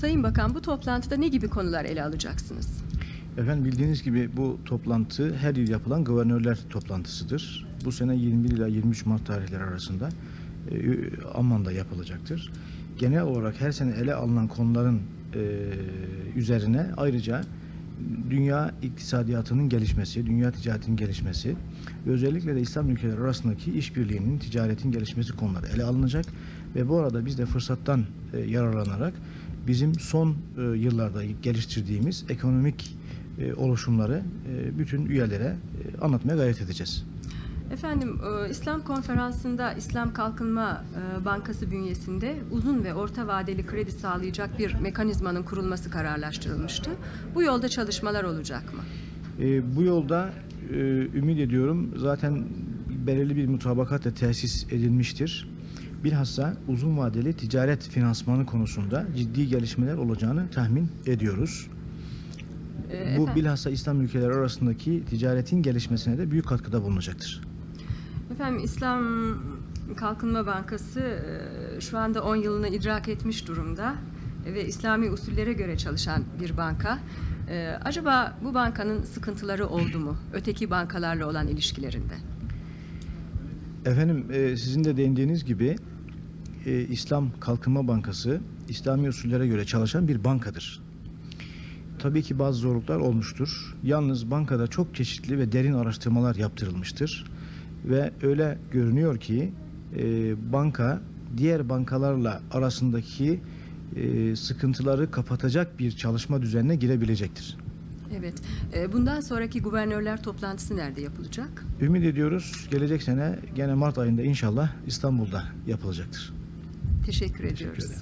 Sayın Bakan bu toplantıda ne gibi konular ele alacaksınız? Efendim bildiğiniz gibi bu toplantı her yıl yapılan guvernörler toplantısıdır. Bu sene 21 ila 23 Mart tarihleri arasında e, Amman'da yapılacaktır. Genel olarak her sene ele alınan konuların e, üzerine ayrıca dünya iktisadiyatının gelişmesi, dünya ticaretinin gelişmesi ve özellikle de İslam ülkeleri arasındaki işbirliğinin, ticaretin gelişmesi konuları ele alınacak ve bu arada biz de fırsattan e, yararlanarak bizim son e, yıllarda geliştirdiğimiz ekonomik e, oluşumları e, bütün üyelere e, anlatmaya gayret edeceğiz. Efendim, e, İslam Konferansı'nda İslam Kalkınma e, Bankası bünyesinde uzun ve orta vadeli kredi sağlayacak bir mekanizmanın kurulması kararlaştırılmıştı. Bu yolda çalışmalar olacak mı? E, bu yolda e, ümit ediyorum zaten belirli bir mutabakatla tesis edilmiştir. Bilhassa uzun vadeli ticaret finansmanı konusunda ciddi gelişmeler olacağını tahmin ediyoruz. E, Bu efendim- bilhassa İslam ülkeleri arasındaki ticaretin gelişmesine de büyük katkıda bulunacaktır. Efendim İslam Kalkınma Bankası e, şu anda 10 yılını idrak etmiş durumda ve İslami usullere göre çalışan bir banka. E, Acaba bu bankanın sıkıntıları oldu mu? Öteki bankalarla olan ilişkilerinde. Efendim e, sizin de değindiğiniz gibi e, İslam Kalkınma Bankası İslami usullere göre çalışan bir bankadır. Tabii ki bazı zorluklar olmuştur. Yalnız bankada çok çeşitli ve derin araştırmalar yaptırılmıştır. Ve öyle görünüyor ki e, banka diğer bankalarla arasındaki e, sıkıntıları kapatacak bir çalışma düzenine girebilecektir. Evet. E, Bundan sonraki guvernörler toplantısı nerede yapılacak? Ümit ediyoruz gelecek sene gene Mart ayında inşallah İstanbul'da yapılacaktır. Teşekkür ediyoruz. ederim.